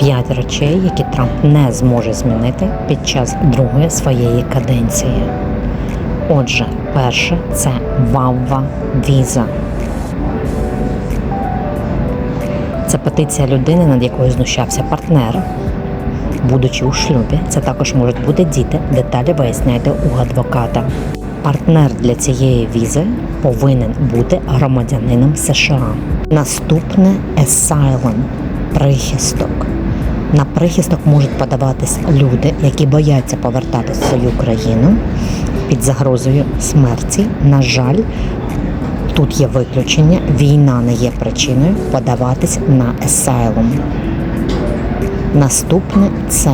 П'ять речей, які Трамп не зможе змінити під час другої своєї каденції. Отже, перше це вавва віза. Це петиція людини, над якою знущався партнер. Будучи у шлюбі, це також можуть бути діти. Деталі виясняйте у адвоката. Партнер для цієї візи повинен бути громадянином США. Наступне asylum – прихисток. На прихисток можуть подаватись люди, які бояться повертатись в свою країну під загрозою смерті. На жаль, тут є виключення. Війна не є причиною подаватись на asylum. Наступне це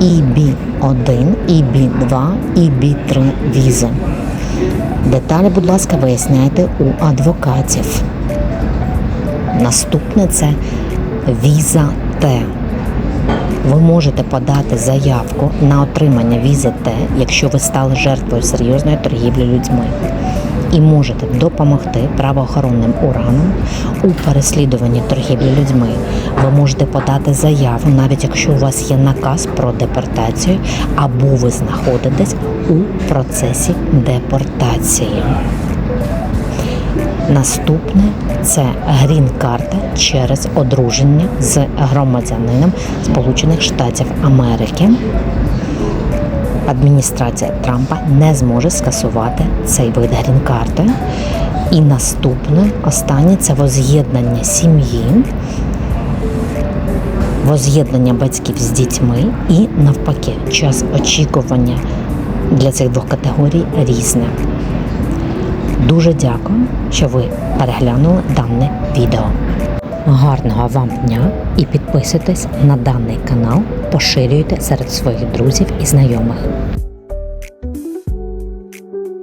EB1, EB2, EB3 візи. Деталі, будь ласка, виясняйте у адвокатів. Наступне це віза Т. Ви можете подати заявку на отримання візи Т, якщо ви стали жертвою серйозної торгівлі людьми. І можете допомогти правоохоронним органам у переслідуванні торгівлі людьми. Ви можете подати заяву, навіть якщо у вас є наказ про депортацію, або ви знаходитесь у процесі депортації. Наступне це грін-карта через одруження з громадянином Сполучених Штатів Америки. Адміністрація Трампа не зможе скасувати цей вид грін-карти. І наступне, останнє це воз'єднання сім'ї, воз'єднання батьків з дітьми і навпаки, час очікування для цих двох категорій різне. Дуже дякую, що ви переглянули дане відео. Гарного вам дня і підписуйтесь на даний канал, поширюйте серед своїх друзів і знайомих.